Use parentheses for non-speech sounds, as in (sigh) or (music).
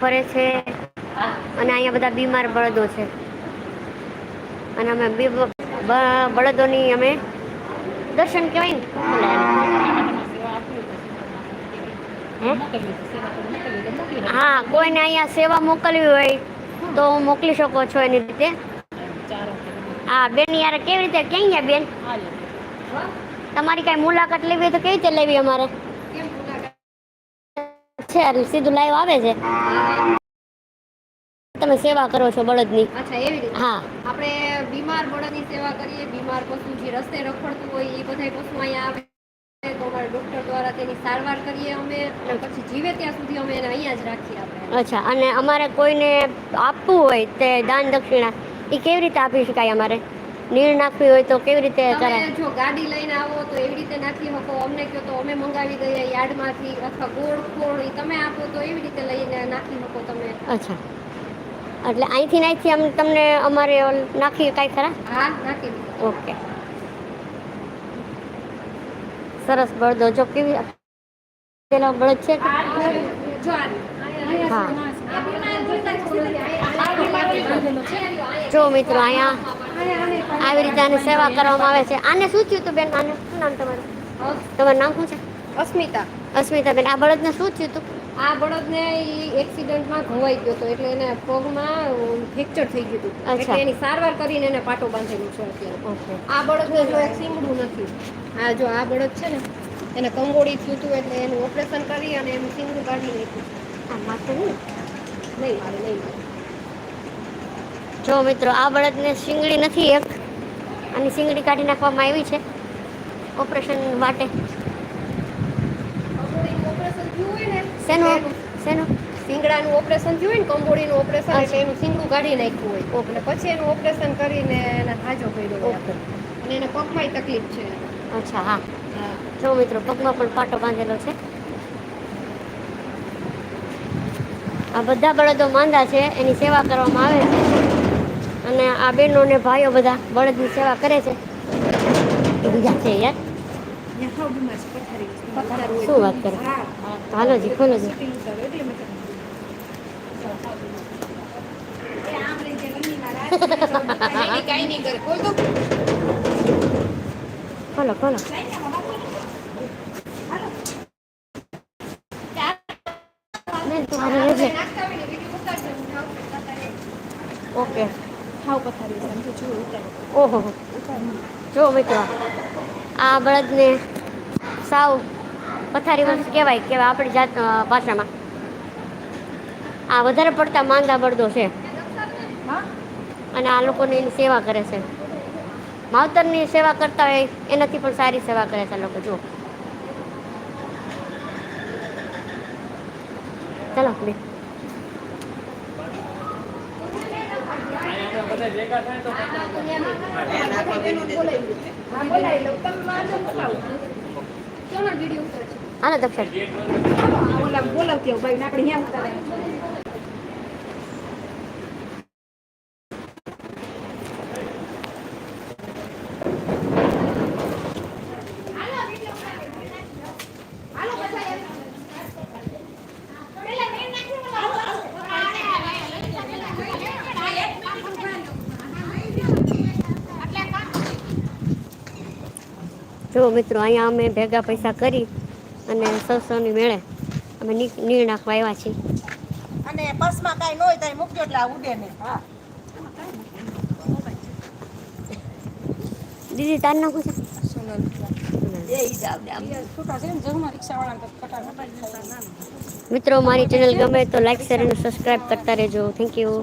ફરે છે અને અહીંયા બધા બીમાર બળદો છે. અને અમે બળદોની અમે દર્શન કહેવાય ને હા, કોઈને અહીંયા સેવા મોકલવી હોય તો મોકલી શકો છો એની રીતે. હા, બેન યાર, કેવી રીતે? ક્યાં ગયા બેન? તમારી કઈ મુલાકાત લેવી હોય તો કેવી રીતે લેવી અમારે? છે એટલે સીધું લાઈવ આવે છે. તમે સેવા કરો છો બળદની. અચ્છા એવી રીતે? હા. આપણે બીમાર બળદની સેવા કરીએ બીમાર પશુ જે રસ્તે રખડતું હોય એ બધા પશુ અહીંયા આવે તો અમારા ડોક્ટર દ્વારા તેની સારવાર કરીએ અમે અને પછી જીવે ત્યાં સુધી અમે એને અહીંયા જ રાખીએ આપણે. અચ્છા અને અમારે કોઈને આપવું હોય તે દાન દક્ષિણા એ કેવી રીતે આપી શકાય અમારે? નીર નાખવી હોય તો કેવી રીતે કરે જો ગાડી લઈને આવો તો એવી રીતે નાખી શકો. અમને કહો તો અમે મંગાવી દઈએ યાર્ડમાંથી અથવા ગોળ ખોળ તમે આપો તો એવી રીતે લઈને નાખી શકો તમે. અચ્છા. એટલે અહીંથી અહીંથી આમ તમને અમારે નાખી કાંઈ ખરા? હા નાખી ઓકે. સરસ બળદો. જો કેવી પેલો બળદ છે? જો મિત્રો અહીંયા આવી રીતે આની સેવા કરવામાં આવે છે. આને શું થયું હતું બેન? આને શું નામ તમારું? તમારું નામ શું છે? અસ્મિતા. અસ્મિતા બેન આ બળદને શું થયું હતું? આ બળદને એક્સિડન્ટમાં ઘવાઈ ગયો હતો એટલે એને પગમાં ફ્રેક્ચર થઈ ગયું હતું. એટલે એની સારવાર કરીને એને પાટો બાંધેલું છે અત્યારે. આ બળદને જો એક સિંગડું નથી. આ જો આ બળદ છે ને એને કંગોળી થયું હતું એટલે એનું ઓપરેશન કરી અને એનું સિંગડું કાઢી નાખ્યું. આ માથે નહીં નહીં મારે નહીં મારે. જો મિત્રો આ બળદને સિંગડી નથી એક. આની સિંગડી કાઢી નાખવામાં આવી છે. ઓપરેશન માટે. કંગોળીનું ઓપરેશન થયું હોય ને શેનું? શેનું? શિંગડાનું ઓપરેશન થયું હોય ને કંબોડીનું ઓપરેશન. એટલે એનું સિંગડું કાઢી નાખ્યું હોય. એટલે પછી એનું ઓપરેશન કરીને એને હાજો કર્યો. ઓકે. અને એને પગમાંય તકલીફ છે. અચ્છા હા. જો મિત્રો, પગમાં પણ પાટો બાંધેલો છે. આ બધા બળદો માંદા છે, એની સેવા કરવામાં આવે છે. અને આ બહેનો ને ભાઈઓ બધા બળદની સેવા કરે છે. બીજા છે, યાર. શું વાત કરે? હાલો જી, ખોલો જી. ખોલ, (laughs) ખોલો. રહેજે. ઓકે. હાવ પથારી ઓહો જો મિત્રો આ બળદને સાવ પથારી વંશ કહેવાય કે આપણી જાત ભાષામાં આ વધારે પડતા માંદા બળદો છે. અને આ લોકોને એની સેવા કરે છે. માવતરની સેવા કરતા હોય એનાથી પણ સારી સેવા કરે છે આ લોકો જો ચાલો બે હા બોલાવી લઉં તમે વાંધો બોલાવો ચાલો વીડિયો ઉતારજો હાલો ચાલો આ ઓલા બોલાવતી આવું ભાઈ આપણે અહીંયા ઉતારે જો મિત્રો અહીંયા અમે ભેગા પૈસા કરી અને સૌસૌની મેળે અમે નીર નાખવા આવ્યા છીએ. અને પર્સમાં કાંઈ ન હોય તો અહીં મૂકજો એટલે ઉડે ને હા. દીદી તાર નાખું છે? મિત્રો મારી ચેનલ ગમે તો લાઈક શેર અને સબસ્ક્રાઇબ કરતા રહેજો. Thank you